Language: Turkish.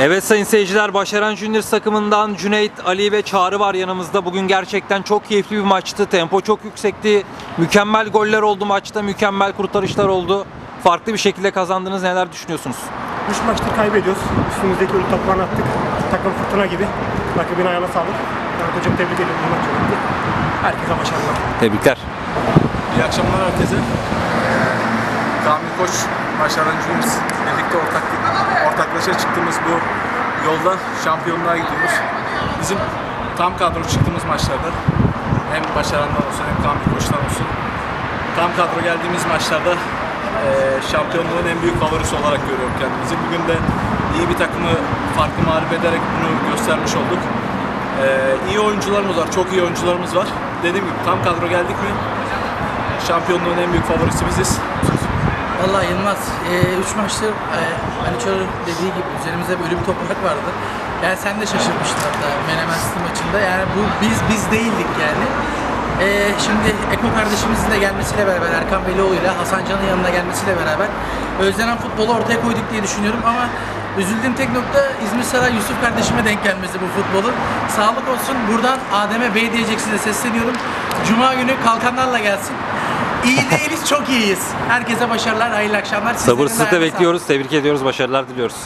Evet sayın seyirciler Başaran Juniors takımından Cüneyt, Ali ve Çağrı var yanımızda. Bugün gerçekten çok keyifli bir maçtı. Tempo çok yüksekti. Mükemmel goller oldu maçta. Mükemmel kurtarışlar oldu. Farklı bir şekilde kazandınız. Neler düşünüyorsunuz? Üç maçtır kaybediyoruz. Üstümüzdeki ölü toplarını attık. Takım fırtına gibi. Rakibin ayağına sağlık. Evet hocam tebrik ediyorum. Bu maç. Herkese başarılar. Tebrikler. İyi akşamlar herkese. Kamil Koç, Başaran Juniors birlikte ortaklık, ortaklaşa çıktığımız bu yolda şampiyonluğa gidiyoruz. Bizim tam kadro çıktığımız maçlarda hem Başaran'dan olsun hem Kamil Koç'tan olsun tam kadro geldiğimiz maçlarda eee, şampiyonluğun en büyük favorisi olarak görüyorum kendimizi. Bugün de iyi bir takımı farklı mağlup ederek bunu göstermiş olduk. Eee iyi oyuncularımız var, çok iyi oyuncularımız var. Dediğim gibi tam kadro geldik mi şampiyonluğun en büyük favorisi biziz. Vallahi Yılmaz, 3 maçtır e, Ali Çor'un dediği gibi üzerimizde böyle bir toprak vardı. Yani sen de şaşırmıştın hatta Menemen maçında. Yani bu biz biz değildik yani. E, şimdi Eko kardeşimizin de gelmesiyle beraber, Erkan Velioğlu ile Hasan Can'ın yanına gelmesiyle beraber özlenen futbolu ortaya koyduk diye düşünüyorum ama üzüldüğüm tek nokta İzmir Saray Yusuf kardeşime denk gelmesi bu futbolun. Sağlık olsun. Buradan Adem'e Bey diyeceksiniz sesleniyorum. Cuma günü kalkanlarla gelsin. İyi değiliz, çok iyiyiz. Herkese başarılar, hayırlı akşamlar. Sizlerin Sabırsızlıkla bekliyoruz. Tebrik ediyoruz. Başarılar diliyoruz.